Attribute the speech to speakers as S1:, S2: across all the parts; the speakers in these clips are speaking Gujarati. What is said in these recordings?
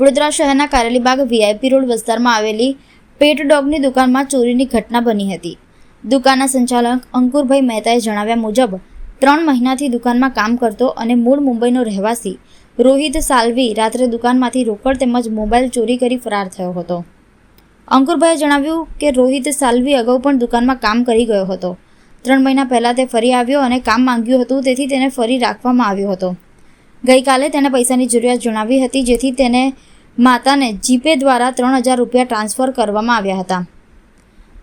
S1: વડોદરા શહેરના કારેલીબાગ વીઆઈપી રોડ વિસ્તારમાં આવેલી પેટ ડોગની દુકાનમાં ચોરીની ઘટના બની હતી. દુકાનના સંચાલક અંકુરભાઈ મહેતાએ જણાવ્યા મુજબ, ત્રણ મહિનાથી દુકાનમાં કામ કરતો અને મૂળ મુંબઈનો રહેવાસી રોહિત સાલ્વી રાત્રે દુકાનમાંથી રોકડ તેમજ મોબાઈલ ચોરી કરી ફરાર થયો હતો. અંકુરભાઈએ જણાવ્યું કે રોહિત સાલ્વી અગાઉ પણ દુકાનમાં કામ કરી ગયો હતો. ત્રણ મહિના પહેલાં તે ફરી આવ્યો અને કામ માંગ્યું હતું, તેથી તેને ફરી રાખવામાં આવ્યો હતો. ગઈકાલે તેને પૈસાની જરૂરિયાત જણાવી હતી, જેથી તેને માતાને જીપે દ્વારા ત્રણ હજાર રૂપિયા ટ્રાન્સફર કરવામાં આવ્યા હતા.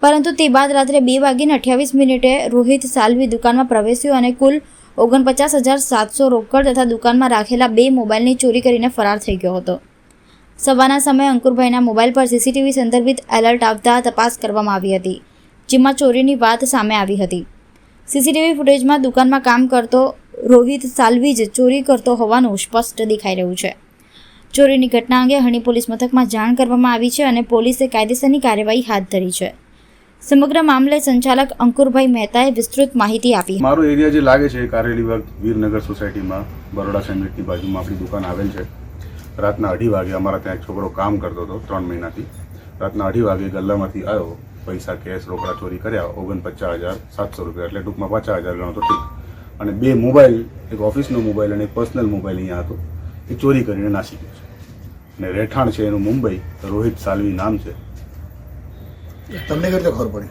S1: પરંતુ તે બાદ રાત્રે બે વાગીને અઠ્યાવીસ મિનિટે રોહિત સાલ્વી દુકાનમાં પ્રવેશ્યો અને કુલ ઓગણપચાસ હજાર સાતસો રોકડ તથા દુકાનમાં રાખેલા બે મોબાઈલની ચોરી કરીને ફરાર થઈ ગયો હતો. સવારના સમયે અંકુરભાઈના મોબાઈલ પર સીસીટીવી સંદર્ભિત એલર્ટ આવતા તપાસ કરવામાં આવી હતી, જેમાં ચોરીની વાત સામે આવી હતી. સીસીટીવી ફૂટેજમાં દુકાનમાં કામ કરતો રોહિત સાલ્વી જ ચોરી કરતો હોવાનું સ્પષ્ટ દેખાઈ રહ્યું છે. ચોરીની ઘટના અંગે હણી પોલીસ મથકમાં જાણ કરવામાં આવી છે અને પોલીસે કાયદેસરની કાર્યવાહી હાથ ધરી છે. સમગ્ર મામલે સંચાલક અંકુરભાઈ મહેતાએ વિસ્તૃત માહિતી આપી.
S2: મારો એરિયા જે લાગે છે કારેલી બાગ વીરનગર સોસાયટીમાં, બરોડા સેન્ડવિચની બાજુમાં આપણી દુકાન આવેલ છે. રાતના અઢી વાગે અમારા ત્યાં એક છોકરો કામ કરતો હતો ત્રણ મહિનાથી. રાતના અઢી વાગે ગલ્લામાંથી આવ્યો પૈસા, કેશ, રોકડા ચોરી કર્યા, ઓગણપચાસ હજાર સાતસો રૂપિયા, એટલે ટૂંકમાં પચાસ હજાર ગણો તો ઠીક. અને બે મોબાઈલ એક ઓફિસનો મોબાઈલ અને એક પર્સનલ મોબાઈલ અહીંયા હતો. એ ચોરી કરીને નાસી ગયો છે. અને રહેઠાણ છે એનું મુંબઈ રોહિત સાલવી નામ છે.
S3: તમને કઈ ખબર પડી?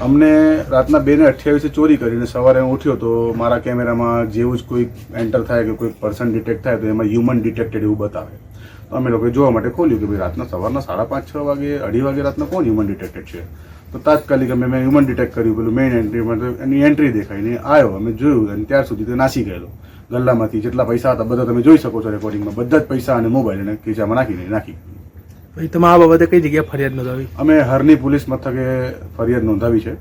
S2: અમને રાતના બે ને અઠ્યાવીસે ચોરી કરીને સવારે હું ઉઠ્યો તો મારા કેમેરામાં જેવું જ કોઈ એન્ટર થાય કે કોઈ પર્સન ડિટેક્ટ થાય તો એમાં હ્યુમન ડિટેક્ટેડ એવું બતાવે. તો અમે લોકોએ જોવા માટે ખોલ્યું કે ભાઈ રાતના સવારના સાડા પાંચ છ વાગે અઢી વાગે રાતના કોણ હ્યુમન ડિટેક્ટેડ છે? તો તાત્કાલિક અમે મેં હ્યુમન ડિટેક્ટ કર્યું પેલું મેઇન એન્ટ્રીમાં એની એન્ટ્રી દેખાઈને આવ્યો અમે જોયું અને ત્યાર સુધી તે નાસી ગયેલો. ગલ્લામાંથી જેટલા પૈસા હતા બધા તમે જોઈ શકો છો રેકોર્ડિંગમાં બધા જ પૈસા અને મોબાઈલ એને ખીચામાં નાખીને નાખી.
S4: પછી તમે આ બાબતે કઈ જગ્યાએ ફરિયાદ નોંધાવી?
S2: અમે હરની પોલીસ મથકે ફરિયાદ નોંધાવી છે.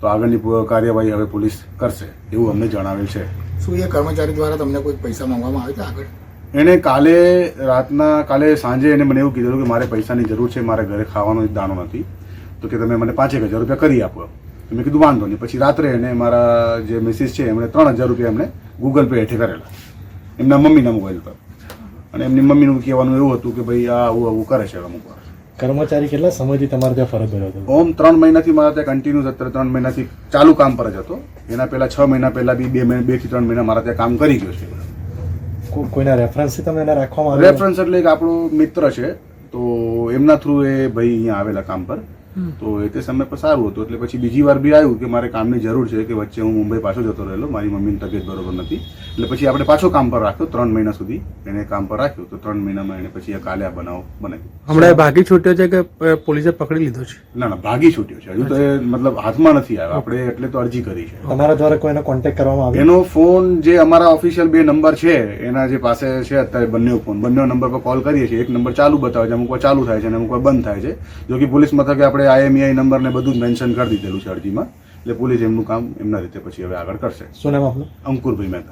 S2: તો આગળની કાર્યવાહી હવે પોલીસ કરશે એવું અમને જણાવેલ છે.
S3: શું એ કર્મચારી દ્વારા તમને કોઈ પૈસા માંગવામાં આવે છે આગળ?
S2: એણે કાલે રાતના કાલે સાંજે એને મને એવું કીધું કે મારે પૈસાની જરૂર છે મારે ઘરે ખાવાનો જ દાણો નથી. તો કે તમે મને પાંચેક હજાર રૂપિયા કરી આપો તો મેં કીધું વાંધો નહીં. પછી રાત્રે એને મારા જે મિસિસ છે એમણે ત્રણ હજાર રૂપિયા એમણે ગૂગલ પે હેઠે કરેલા. એમના મમ્મીના મોબાઈલ પર અને એમની મમ્મીનું કહેવાનું એવું હતું કે ભાઈ આ આવું આવું કરે છે અમુક વાર
S5: કર્મચારી કેટલા સમયથી તમારે ત્યાં ફરજ બજાવતો હતો?
S2: ઓમ ત્રણ મહિનાથી મારા ત્યાં કન્ટિન્યુ અત્યારે ત્રણ મહિનાથી ચાલુ કામ પર જ હતો. એના પહેલાં છ મહિના પહેલા બી બે મહિના બેથી ત્રણ મહિના મારા ત્યાં કામ કરી ગયો છે.
S5: કોઈના રેફરન્સથી તમે એને રાખવામાં
S2: રેફરન્સ એટલે એક આપણો મિત્ર છે તો એમના થ્રુ એ ભાઈ અહીંયા આવેલા કામ પર. તો એ તે સમય પર સારું હતું. એટલે પછી બીજી વાર બી આવ્યું કે મારે કામની જરૂર છે કે વચ્ચે હું મુંબઈ પાછો જતો રહેલો. મારી મમ્મીની તબિયત બરોબર નથી. એટલે પછી આપણે પાછો કામ પર રાખ્યો ત્રણ મહિના સુધી એને કામ પર રાખ્યું. તો ત્રણ મહિનામાં એને પછી આ કાલે આ બનાવ બનાવ્યો.
S4: હમણાં ભાગી છૂટ્યો છે કે પોલીસે પકડી લીધો છે?
S2: ના ના ભાગી છૂટ્યો છે. હજુ તો એ મતલબ હાથમાં નથી આવ્યો. આપણે એટલે તો અરજી કરી છે.
S5: અમારા દ્વારા કોઈને કોન્ટેક્ટ કરવામાં આવ્યો?
S2: એનો ફોન જે અમારા ઓફિશિયલ બે નંબર છે એના જે પાસે છે અત્યારે બંને ફોન. બંને નંબર પર કોલ કરીએ છીએ. એક નંબર ચાલુ બતાવે છે અમુક ચાલુ થાય છે અને અમુક બંધ થાય છે. જો કે પોલીસ મથકે આપણે આઈએમઈઆઈ નંબર ને બધું જ મેન્શન કરી દીધેલું છે અરજીમાં. એટલે પોલીસ એમનું કામ એમના રીતે પછી હવે આગળ કરશે.
S5: શું નામ આપનું?
S2: અંકુરભાઈ મહેતા.